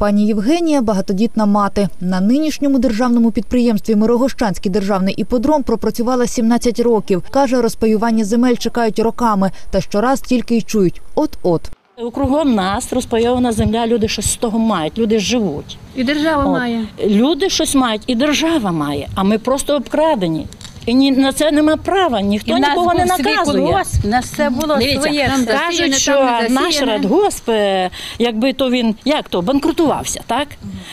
Пані Євгенія багатодітна мати. На нинішньому державному підприємстві Мирогощанський державний іподром пропрацювала 17 років. Каже, розпаювання земель чекають роками та щораз тільки й чують от-от. Кругом нас розпайована земля, люди щось з того мають, люди живуть. І держава От. має. Люди щось мають, і держава має, а ми просто обкрадені. І ні, на це нема права, ніхто нікого не наказує. У нас все було Дивіться, своє. Там кажуть, що там не наш засіяне. радгосп, е, якби то він як то банкрутувався, так?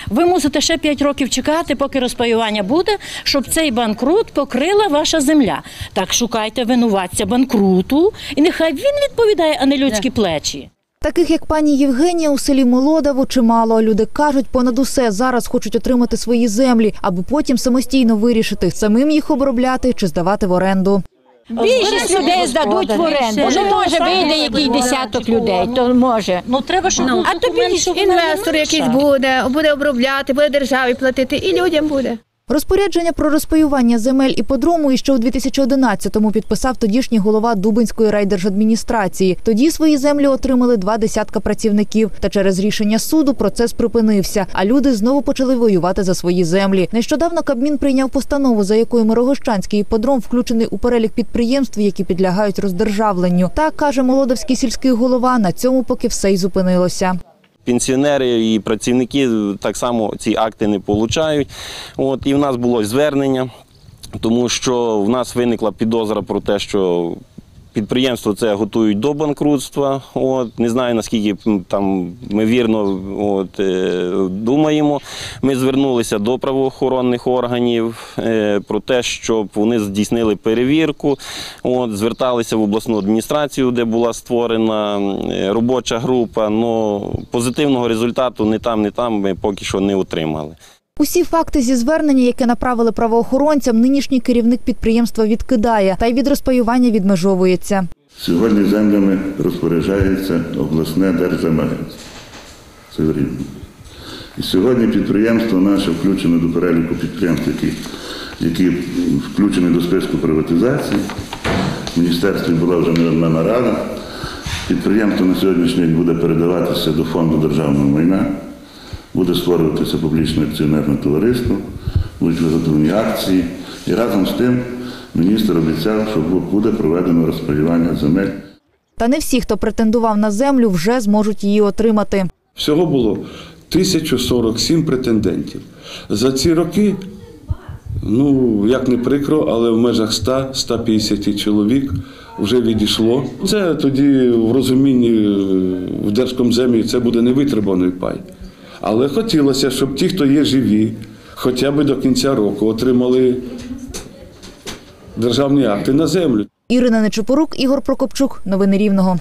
Ви мусите ще 5 років чекати, поки розпаювання буде, щоб цей банкрут покрила ваша земля. Так шукайте винуватця банкруту, і нехай він відповідає, а не людські плечі. Таких як пані Євгенія у селі Молодово чимало. Люди кажуть, понад усе зараз хочуть отримати свої землі, аби потім самостійно вирішити, самим їх обробляти чи здавати в оренду. Більшість людей здадуть в оренду. Ну, може вийде який десяток людей, то може. Ну треба, щоб був а то більше Інвестор якийсь буде, буде обробляти, буде державі платити, і людям буде. Розпорядження про розпаювання земель іподрому іще у 2011-му підписав тодішній голова Дубинської райдержадміністрації. Тоді свої землі отримали два десятка працівників. Та через рішення суду процес припинився, а люди знову почали воювати за свої землі. Нещодавно Кабмін прийняв постанову, за якою Мирогощанський іподром включений у перелік підприємств, які підлягають роздержавленню. Так каже молодовський сільський голова. На цьому поки все й зупинилося. Пенсіонери і працівники так само ці акти не получають. От, і в нас було звернення, тому що в нас виникла підозра про те, що підприємство це готують до банкрутства. От, не знаю наскільки там ми вірно от, е, думаємо. Ми звернулися до правоохоронних органів е, про те, щоб вони здійснили перевірку. От, зверталися в обласну адміністрацію, де була створена е, робоча група. Ну позитивного результату не там, не там ми поки що не отримали. Усі факти зі звернення, яке направили правоохоронцям, нинішній керівник підприємства відкидає та й від розпаювання відмежовується. Сьогодні землями розпоряджається обласне держземагентство. Це в Рівному. І сьогодні підприємство наше включене до переліку підприємств, які, які включені до списку приватизації. В міністерстві була вже не одна нарада. Підприємство на сьогоднішній день буде передаватися до фонду державного майна, буде створюватися публічне акціонерне товариство, будуть виготовлені акції. І разом з тим міністр обіцяв, що буде проведено розпаювання земель. Та не всі, хто претендував на землю, вже зможуть її отримати. Всього було 1047 претендентів. За ці роки, ну як не прикро, але в межах 100-150 чоловік вже відійшло. Це тоді в розумінні е, в Держкомземі це буде невитребаний пай. Але хотілося, щоб ті, хто є живі, хоча б до кінця року отримали державні акти на землю. Ірина Нечипорук, Ігор Прокопчук. Новини Рівного.